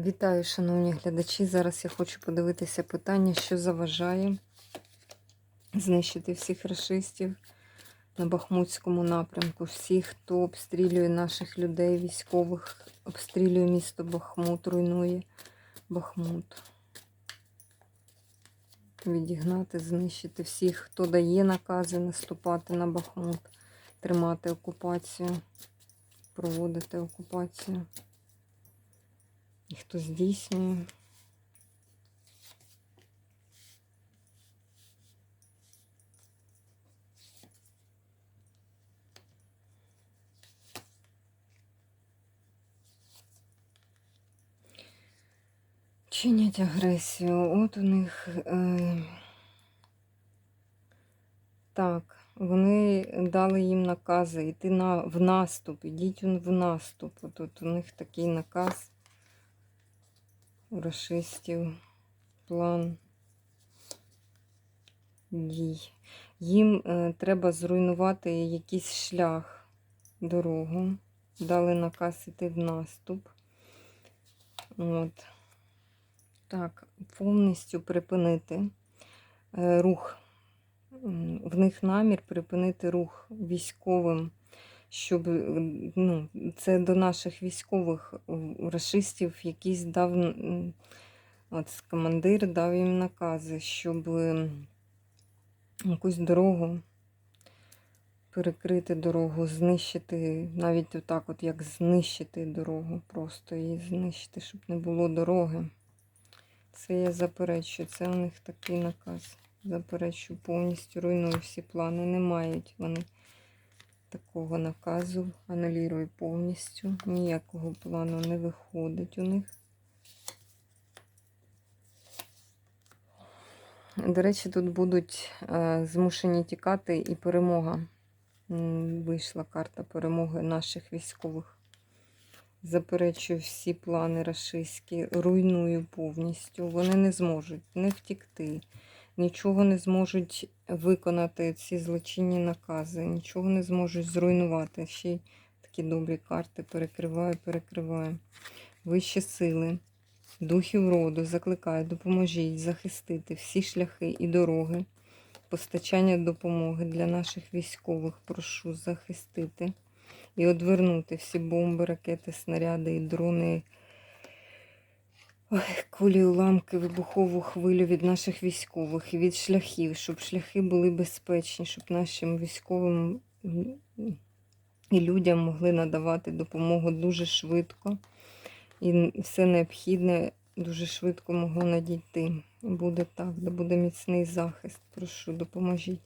Вітаю, шановні глядачі. Зараз я хочу подивитися питання, що заважає знищити всіх расистів на Бахмутському напрямку. Всіх, хто обстрілює наших людей, військових, обстрілює місто Бахмут, руйнує Бахмут. Відігнати, знищити всіх, хто дає накази наступати на Бахмут, тримати окупацію, проводити окупацію. І хто здійснює. Чинять агресію. От у них. Е... Так, вони дали їм накази йти на, в наступ. Ідіть в наступ. Тут у них такий наказ у расистів план дій. Їм е, треба зруйнувати якийсь шлях, дорогу. Дали наказ іти в наступ. От. Так, повністю припинити е, рух. В них намір припинити рух військовим щоб ну, це до наших військових расистів якийсь дав от командир дав їм накази, щоб якусь дорогу перекрити дорогу, знищити, навіть отак, от як знищити дорогу, просто її знищити, щоб не було дороги. Це я заперечую, це у них такий наказ. Заперечую, повністю руйную всі плани. Не мають вони такого наказу анулірую повністю. Ніякого плану не виходить у них. До речі, тут будуть е, змушені тікати і перемога. Вийшла карта перемоги наших військових. Заперечую всі плани рашистські, руйную повністю. Вони не зможуть не втікти, нічого не зможуть виконати ці злочинні накази, нічого не зможуть зруйнувати. Ще й такі добрі карти перекриваю, перекриваю. Вищі сили, духів роду, закликаю, допоможіть захистити всі шляхи і дороги, постачання допомоги для наших військових. Прошу захистити і одвернути всі бомби, ракети, снаряди і дрони. Ой, кулі, уламки, вибухову хвилю від наших військових і від шляхів, щоб шляхи були безпечні, щоб нашим військовим і людям могли надавати допомогу дуже швидко. І все необхідне дуже швидко могло надійти. Буде так, де буде міцний захист. Прошу, допоможіть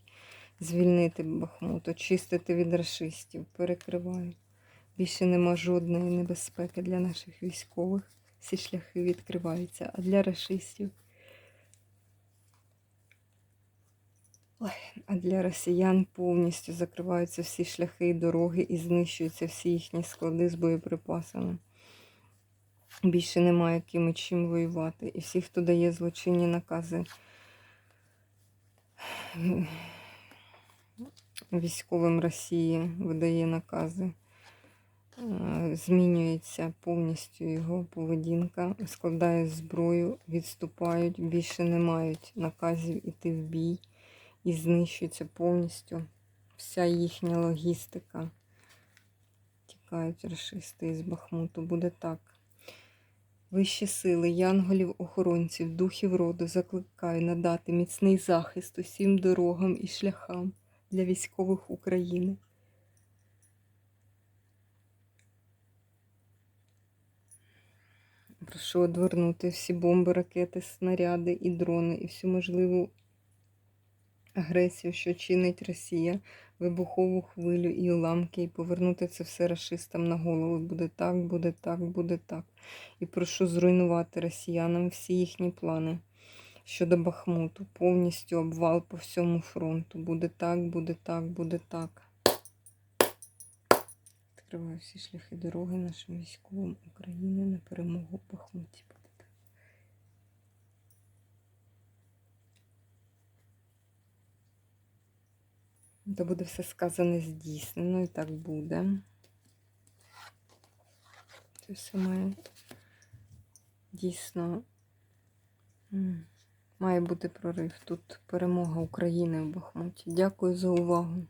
звільнити Бахмут, очистити від расистів, перекриваю. Більше нема жодної небезпеки для наших військових всі шляхи відкриваються. А для расистів, а для росіян повністю закриваються всі шляхи і дороги і знищуються всі їхні склади з боєприпасами. Більше немає ким і чим воювати. І всі, хто дає злочинні накази військовим Росії, видає накази. Е, змінюється повністю його поведінка, складає зброю, відступають, більше не мають наказів іти в бій і знищується повністю вся їхня логістика. Тікають расисти із Бахмуту. Буде так. Вищі сили, янголів, охоронців, духів роду закликаю надати міцний захист усім дорогам і шляхам для військових України. Прошу одвернути всі бомби, ракети, снаряди і дрони, і всю можливу агресію, що чинить Росія, вибухову хвилю і уламки, і повернути це все расистам на голову. Буде так, буде так, буде так. І прошу зруйнувати росіянам всі їхні плани щодо Бахмуту, повністю обвал по всьому фронту. Буде так, буде так, буде так. Відкриваю всі шляхи дороги нашим військовим України на перемогу Бахмуті. То буде все сказане здійснено і так буде. Це все має дійсно має бути прорив. Тут перемога України в Бахмуті. Дякую за увагу.